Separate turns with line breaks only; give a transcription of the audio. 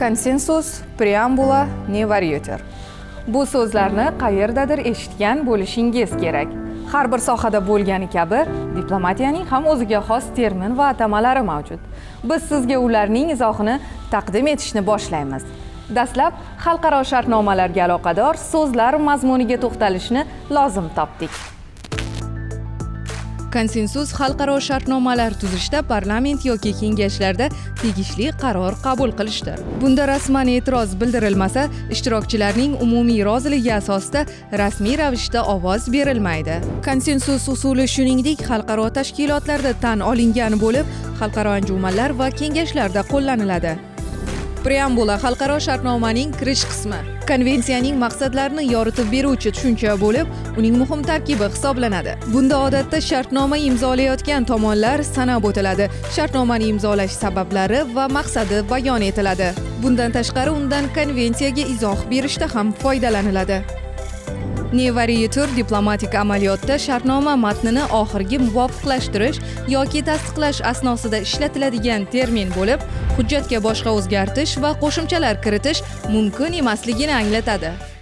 konsensus preambula nevaryuter bu so'zlarni qayerdadir eshitgan bo'lishingiz kerak. Har bir sohada bo'lgani kabi diplomatiyaning ham o'ziga xos termin va atamalari mavjud. Biz sizga ularning izohini taqdim etishni boshlaymiz. Dastlab xalqaro shartnomalarga aloqador so'zlar mazmuniga to'xtalishni lozim topdik. Konsensus xalqaro shartnomalar tuzishda parlament yoki kengashlarda tegishli qaror qabul qilishdir bunda rasman e'tiroz bildirilmasa ishtirokchilarning umumiy roziligi asosida rasmiy ravishda ovoz berilmaydi. Konsensus usuli shuningdek xalqaro tashkilotlarda tan olingan bo'lib xalqaro anjumanlar va kengashlarda qo'llaniladi. Preambula. Xalqaro shartnomaning kirish qismi. Konvensiyaning maqsadlarini yoritib beruvchi tushuncha bo'lib uning muhim tarkibi hisoblanadi. Bunda odatda shartnoma imzolayotgan tomonlar sanab o'tiladi. Shartnomani imzolash sabablari va maqsadi bayon etiladi. Bundan tashqari undan konvensiyaga izoh berishda ham foydalaniladi. Nevariatur diplomatik amaliyotda shartnoma matnini oxirgi muvofiqlashtirish yoki tasdiqlash asnosida ishlatiladigan termin bo'lib hujjatga boshqa o'zgartish va qo'shimchalar kiritish mumkin emasligini anglatadi.